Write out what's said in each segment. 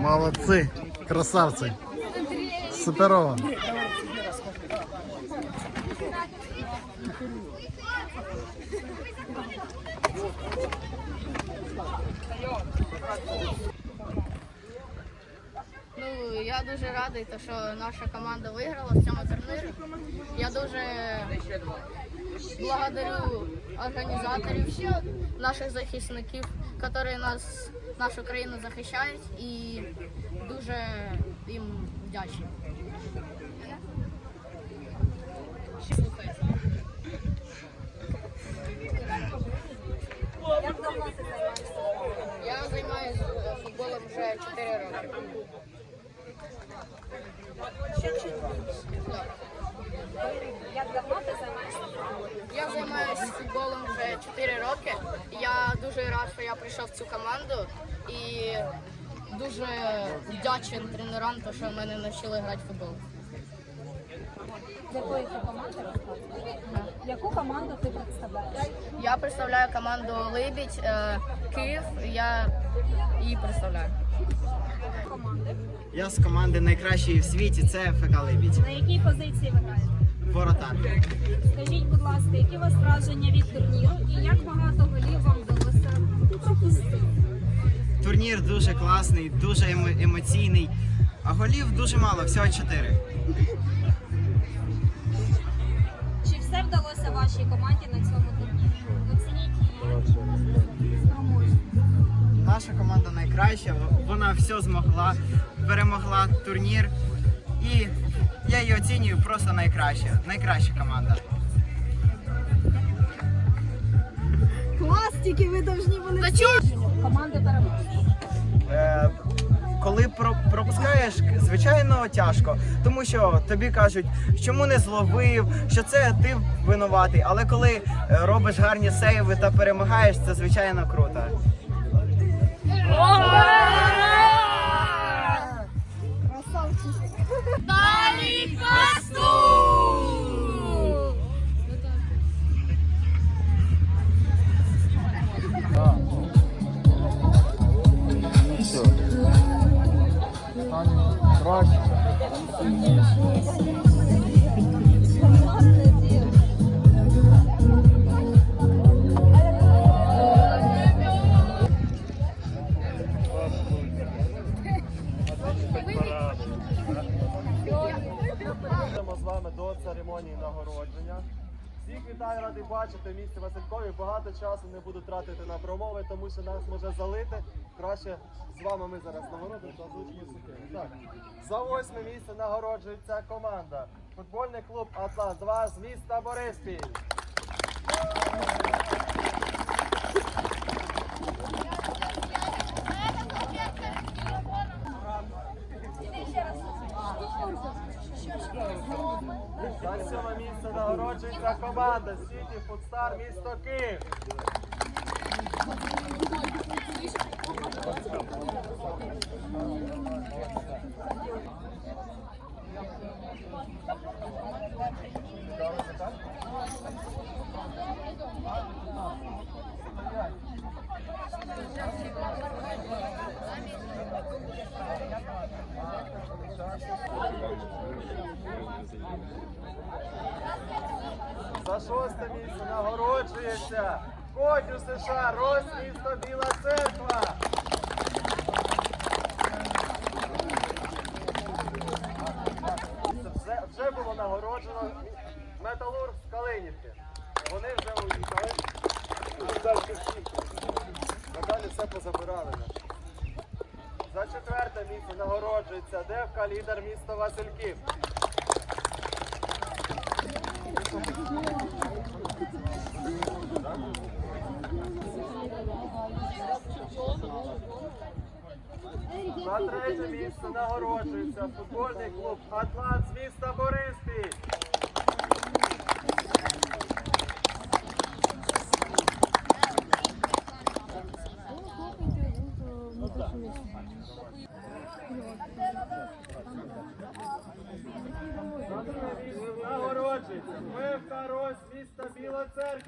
Молодці, красавці. Суперово. Ну, я дуже радий, що наша команда виграла в цьому турнірі. Я дуже благодарю організаторів, наших захисників, які нас, нашу країну захищають і дуже їм вдячний. Я займаюся футболом вже 4 роки. Як давно ти займаєшся? Я займаюся футболом вже 4 роки. Я дуже рад, що я прийшов в цю команду дуже вдячний тренерам, то, що мене навчили грати в футбол. З якої ти команди розказуєш? Яку команду ти представляєш? Я представляю команду Либідь е, Київ. Я її представляю. Команди. Я з команди найкращої в світі, це ФК Либідь. На якій позиції ви граєте? Воротар. Скажіть, будь ласка, які у вас враження від турніру і як багато голів вам вдалося пропустити? Турнір дуже класний, дуже емо- емоційний. А голів дуже мало, всього чотири. Чи все вдалося вашій команді на цьому турнірі? Оцініть її. Наша команда найкраща, вона все змогла, перемогла турнір. І я її оцінюю просто найкраща. Найкраща команда. Пластики ви повинні були? Команди перемогли. Е, коли про- пропускаєш, звичайно, тяжко, тому що тобі кажуть, чому не зловив, що це ти винуватий. Але коли е, робиш гарні сейви та перемагаєш, це звичайно круто. Часу не буду тратити на промови, тому що нас може залити. Краще з вами ми зараз нагородимо та озвучимо. Так, за восьме місце нагороджується команда. Футбольний клуб Атлас 2 з міста Бориспіль. Сьоме місце нагороджується команда Сіті Фудстар місто Київ. За шосте місце нагороджується Котю США, Рось, місто Біла Церква. Вже, вже було нагороджено Металург з Калинівки. Вони вже уїхали. Далі. Надалі все позабирали. За четверте місце нагороджується Девка, лідер міста Васильків. За третє місце нагороджується футбольний клуб Атлант з міста Бориспіль.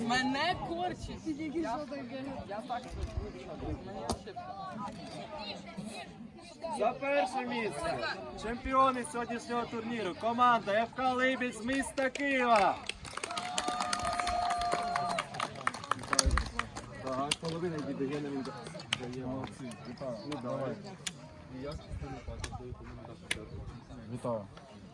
Мене корчить. Я, так За перше місце. Чемпіони сьогоднішнього турніру. Команда ФК Либідь з міста Києва. Так, половина віддає на віддає. Даємо я стою так, що я Вітаю.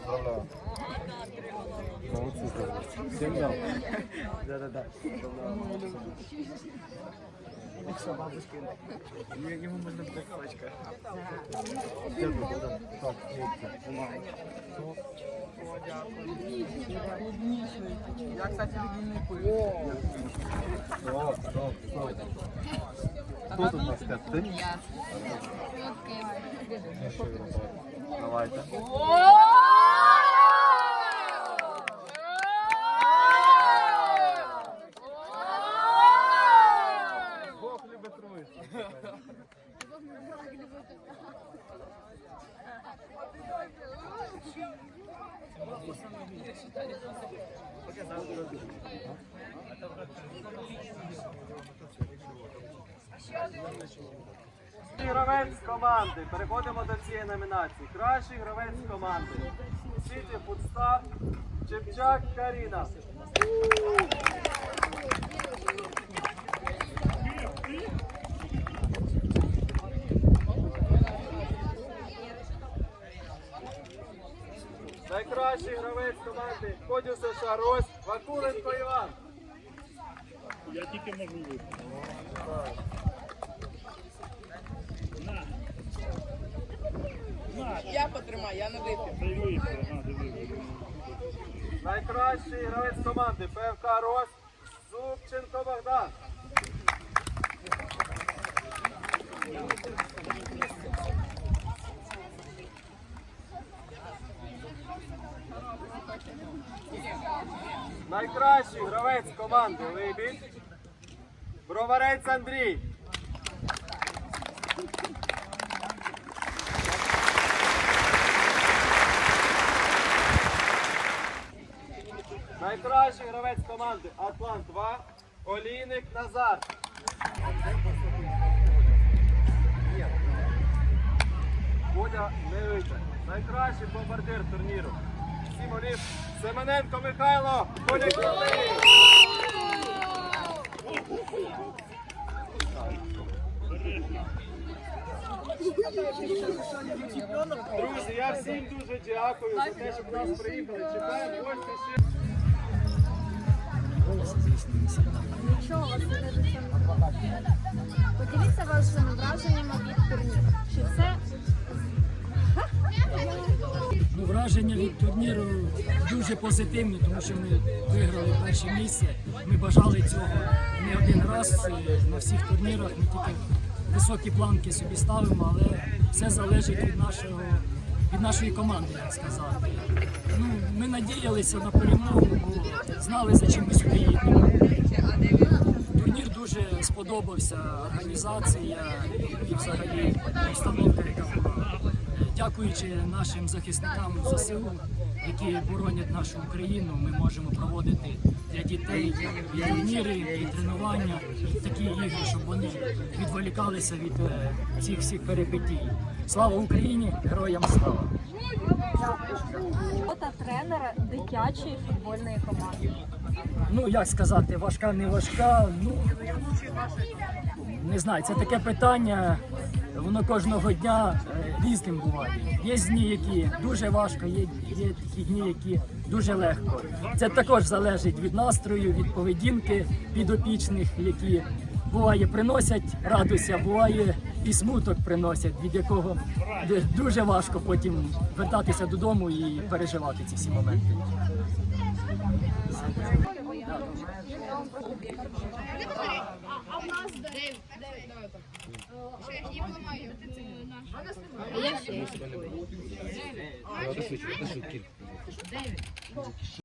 Поздравляю. Молодці. Всім дам. Да-да-да. Якщо бабушки, йому можна буде пачка. Так, хлопці. Я, кстати, відмінний Стоп, стоп, стоп. Хто тут у нас п'ять? Ти? Ну, що, Європа? Давайте. Гравець команди. Переходимо до цієї номінації. Кращий гравець команди. Сіті Фудстар, Чепчак Каріна. Найкращий гравець команди Ходю США Рось, Вакуленко Іван. Я тільки можу випити. Я потримаю, я не вип'ю. Найкращий гравець команди ПФК Рось, Зубченко Богдан. Найкращий гравець команди Либідь, Броварець Андрій. Найкращий гравець команди Атлант 2, Олійник Назар. Бодя не вийде. Найкращий бомбардир турніру. Сім голів. Семененко Михайло. Поліковий. Друзі, я всім дуже дякую за те, що нас приїхали. Чекаємо гості ще. Нічого вас не Поділіться вашими враженнями від турніру. Враження від турніру дуже позитивні, тому що ми виграли перше місце. Ми бажали цього не один раз на всіх турнірах. Ми тільки високі планки собі ставимо, але все залежить від нашого від нашої команди, як сказати. Ну, ми надіялися на перемогу, бо знали, за чим ми сюди їдемо. Турнір дуже сподобався, організація і взагалі обстановка, яка була. Дякуючи нашим захисникам ЗСУ, які боронять нашу Україну, ми можемо проводити для дітей і турніри, і тренування, і такі ігри, щоб вони відволікалися від е, цих всіх перипетій. Слава Україні! Героям слава! робота тренера дитячої футбольної команди? Ну як сказати, важка, не важка. Ну не знаю, це таке питання. Воно кожного дня е, різним буває. Є дні, які дуже важко, є, є такі дні, які дуже легко. Це також залежить від настрою, від поведінки підопічних, які буває приносять радість, а буває і смуток приносять, від якого дуже важко потім вертатися додому і переживати ці всі моменти. А у нас дев'ять. Я поламаю. Е, а нас немає. Я ще. Дев'ять.